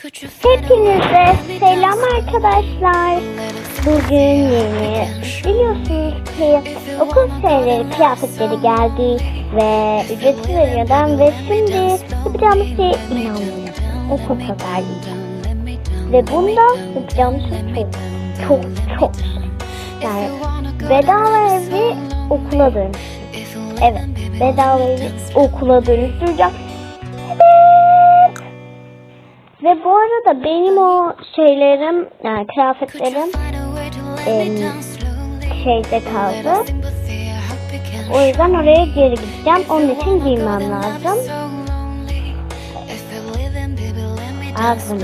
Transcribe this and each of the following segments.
Hepinize selam arkadaşlar. Bugün yeni biliyorsunuz ki okul şeyleri kıyafetleri geldi ve ücretsiz veriyordan ve şimdi yapacağımız şeye inanmıyorum. Okul pazarlayacağım. Ve bunda yapacağımız şey çok çok çok şey. Yani bedava evi okula dönüştüreceğim. Evet bedava evi okula dönüştüreceğim. Ve bu arada benim o şeylerim, yani kıyafetlerim em, şeyde kaldı. O yüzden oraya geri gideceğim. Onun için giymem lazım. Bunu.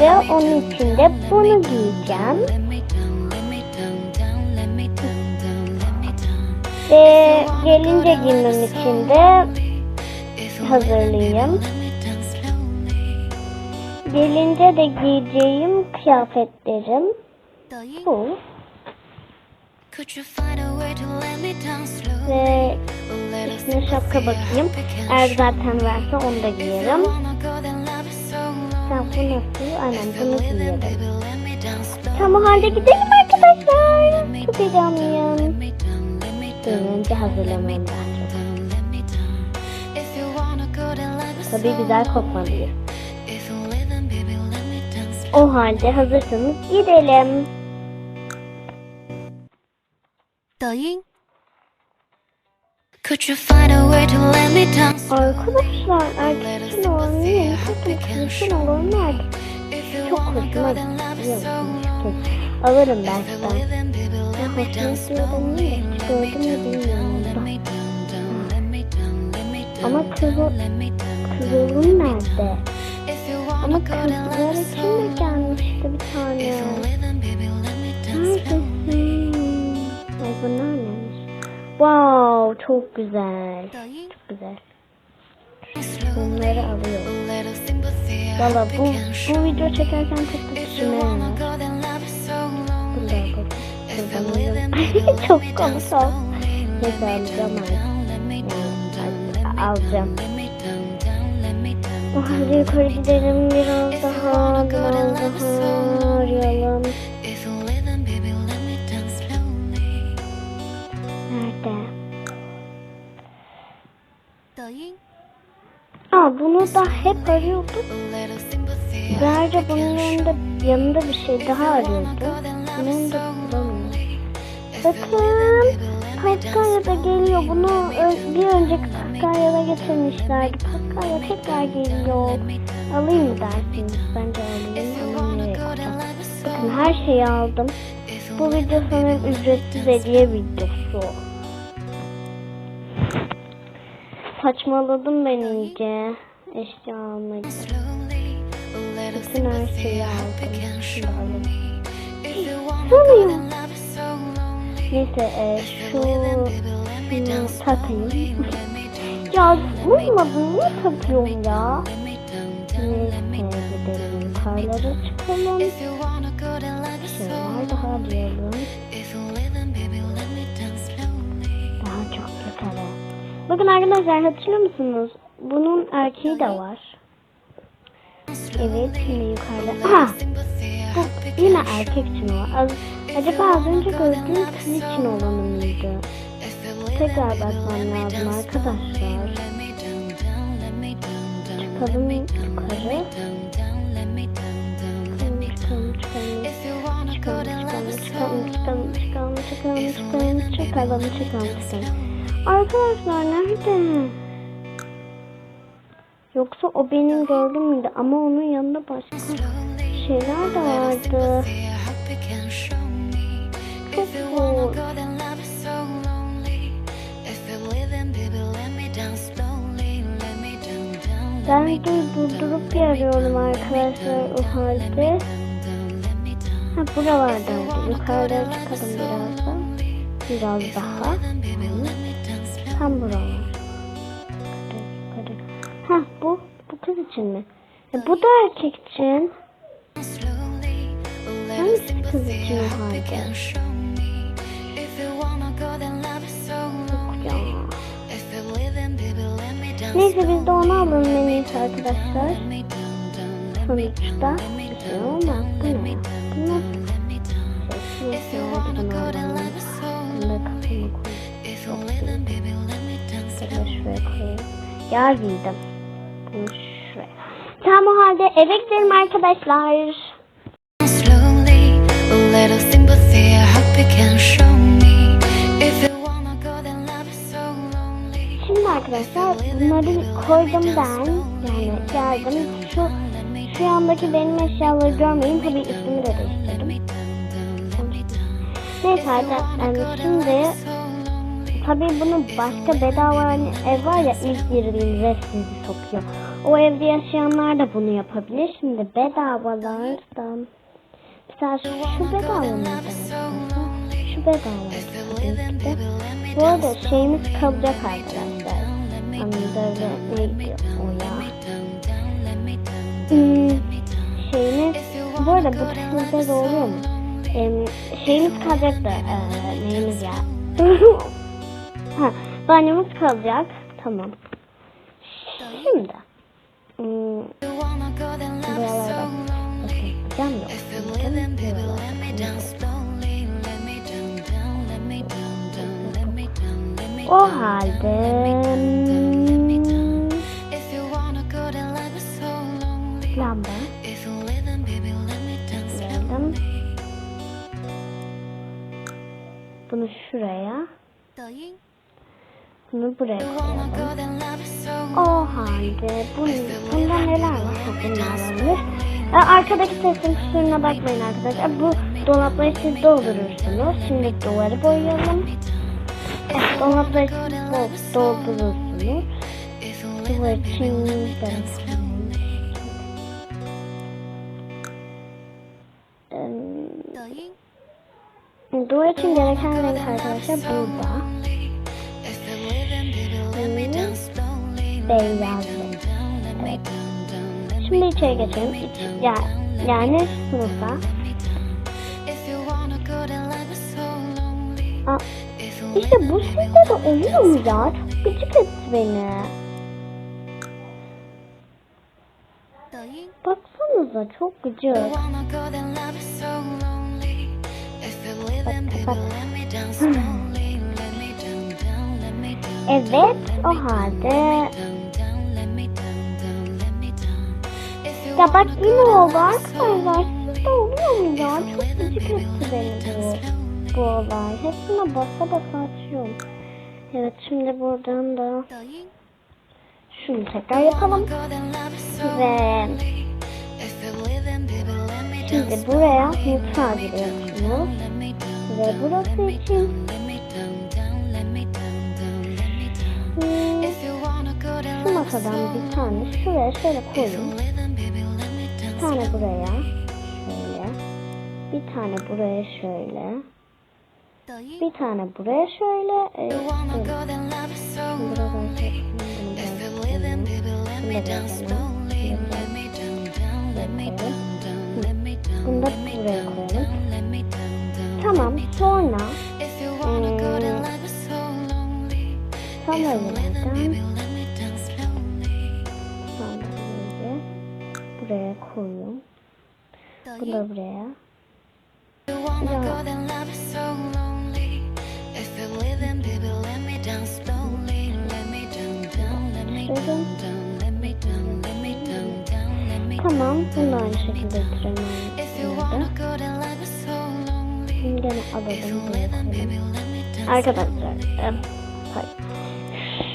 Ve onun için de bunu giyeceğim. Ve gelince giymem için de hazırlayayım. Gelince de giyeceğim kıyafetlerim bu. Ve üstüne şapka bakayım. Eğer zaten varsa onu da giyerim. Sen bu nasıl? Aynen bunu giyerim. Tamam halde gidelim arkadaşlar. Çok heyecanlıyım. Bir önce hazırlamam lazım. Tabii güzel kokmalıyım. O halde hazırsanız gidelim. Dayın. Arkadaşlar erkeksin olanı yumuşak yumuşak olanı erkek. Çok hoşuma gidiyor. Alırım belki ben. Ya hoşuma niye? Gördüm mü bilmiyorum. Ama kızıl, kızılın nerede? Ama de gelmişti bir tane. Neredesin? Ay bunlar neymiş? Wow çok güzel. Çok güzel. Bunları alıyorum. Valla bu, bu video çekerken tek düşünüyorum. Bunda bu. Buradan alıyorum. Çok komik ol. Neyse alacağım artık. Alacağım. O halde yukarı gidelim biraz daha, biraz daha arayalım. Nerede? Aa bunu da hep arıyorduk. Ayrıca bunun yanında, yanında bir şey daha arıyordu. Bunun da bulamıyorum. Bakın Paskalya'da geliyor. Bunu bir önceki Paskalya'da getirmişlerdi. Paskalya tekrar geliyor. Alayım mı dersiniz? Alayım. Ama nereye koyacağım? Bakın her şeyi aldım. Bu video sanırım ücretsiz hediye videosu. Saçmaladım ben iyice. Eşya almayı. Bütün her şeyi aldım. Alayım. Sanıyorum. Neyse e, şu takayım. Ya olmadı niye takıyorum ya? Yukarılara çıkalım. Şeyler daha arayalım. Daha çok yukarı. Bakın arkadaşlar hatırlıyor musunuz? Bunun erkeği de var. Evet şimdi yukarıda. Aha! Bu yine erkek için o. Acaba az önce gördüğüm kız için olanı mıydı? tekrar basmam lazım arkadaşlar. Çıkalım yukarı. Çıkalım, çıkalım, çıkalım. Arkadaşlar nerede? Yoksa o benim gördüm müydü? Ama onun yanında başka şeyler de vardı. Çok cool. Ben de durdurup bir arıyorum arkadaşlar o halde. Ha buralardaydı. Yukarıda çıkalım birazdan. Biraz daha. Tam buralar. Ha bu bu kız için mi? E, bu da erkek için. Hangisi kız için o halde? Neyse biz de onu alalım en iyisi arkadaşlar. Sonuçta bir şey olmaz değil mi? Bunlar Yer giydim. Tam o halde eve gidelim arkadaşlar. Slowly, a little sympathy, I hope you can arkadaşlar bunları koydum ben. Yani geldim. Şu şu yandaki benim eşyaları görmeyin. Tabii üstümü de değiştirdim. Neyse arkadaşlar şimdi tabii bunu başka bedava hani ev var ya ilk girdiğinizde sizi sokuyor. O evde yaşayanlar da bunu yapabilir. Şimdi bedavalardan mesela şu bedava mıydı? arkadaşlar? Şu bedava tabii ki de. Bu arada şeyimiz kalacak arkadaşlar. Hmm, şeyimiz bu arada bu sizde de şeyimiz kalacak da neyimiz ya? ha, banyomuz kalacak. Tamam. Şimdi hmm, buralarda yok. If you're bunu buraya koyalım. O halde bun, bunda neler var? Bunlar olmuş. E, arkadaki sesin kusuruna bakmayın arkadaşlar. Bu dolapları siz doldurursunuz. Şimdi duvarı boyayalım. Evet, dolapları siz doldurursunuz. Duvar için de Em, 抖音 Duvar için gereken renk arkadaşlar burada. Beyaz. Evet. Şimdi içeri geçelim. İç, ya, yani sınıfa. Aa, İşte bu sizde de oluyor mu ya? Çok gıcık etti beni. Baksanıza çok gıcık. go, then Evet o halde. Ya bak yine oldu arkadaşlar. Sizde oluyor mu ya? Çok gıcık etti beni bu, bu olay. Hepsine basa basa açıyorum. Evet şimdi buradan da şunu tekrar yapalım. Ve şimdi buraya mutfağa giriyorsunuz. Ve burası için masadan bir tane şuraya şöyle koyun. Bir tane buraya şöyle. Bir tane buraya şöyle. Bir tane buraya şöyle. E, açayım. Bunu biraz If you're living, baby, let Bunu me buraya. 抖 Bu 音 da buraya. Tamam bunu aynı şekilde lonely. Şimdi gene alalım Arkadaşlar e, hayır.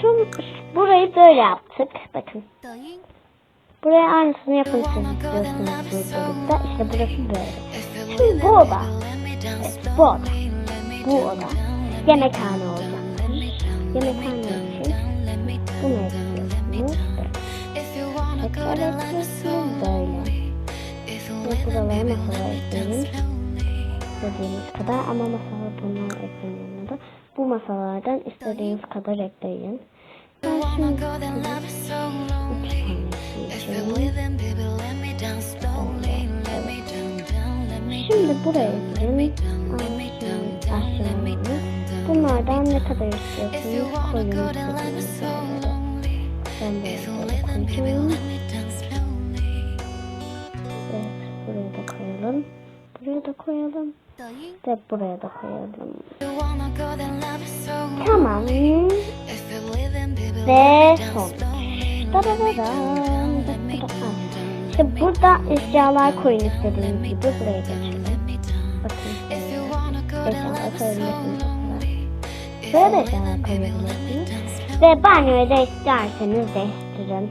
Şu, burayı böyle yaptık. Bakın. Buraya aynısını yapın siz istiyorsunuz burada. İşte burası böyle. Şimdi bu oda. Evet, bu oda. Bu oda. Yemekhane olacaktır. Yemekhane için bunu ekliyorsunuz böyle. Ve buralara masalar ekleyin. İstediğiniz kadar ama masalar bunlar da. Bu masalardan istediğiniz kadar ekleyin. Ben şimdi üç tane ekleyeceğim. Şimdi buraya girin. Aşağıya Bunlardan ne kadar istiyorsunuz koyun böyle böyle koyacağım. koyalım. Buraya da koyalım. Ve buraya da koyalım. Tamam. Ve let me son. Da da da Let me da. Down. İşte burada eşyalar koyun istediğiniz gibi buraya geçelim. Bakın Eşyalar koyabilirsiniz. Böyle eşyalar koyabilirsiniz. Ve banyoyu da isterseniz değiştirin.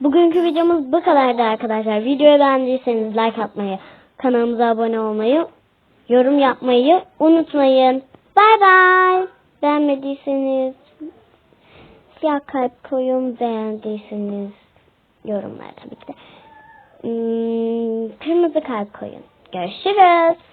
Bugünkü videomuz bu kadardı arkadaşlar. Videoyu beğendiyseniz like atmayı, kanalımıza abone olmayı, yorum yapmayı unutmayın. Bay bay. Beğenmediyseniz siyah kalp koyun. Beğendiyseniz yorumlara tabii ki de. Hmm, kırmızı kalp koyun. Görüşürüz.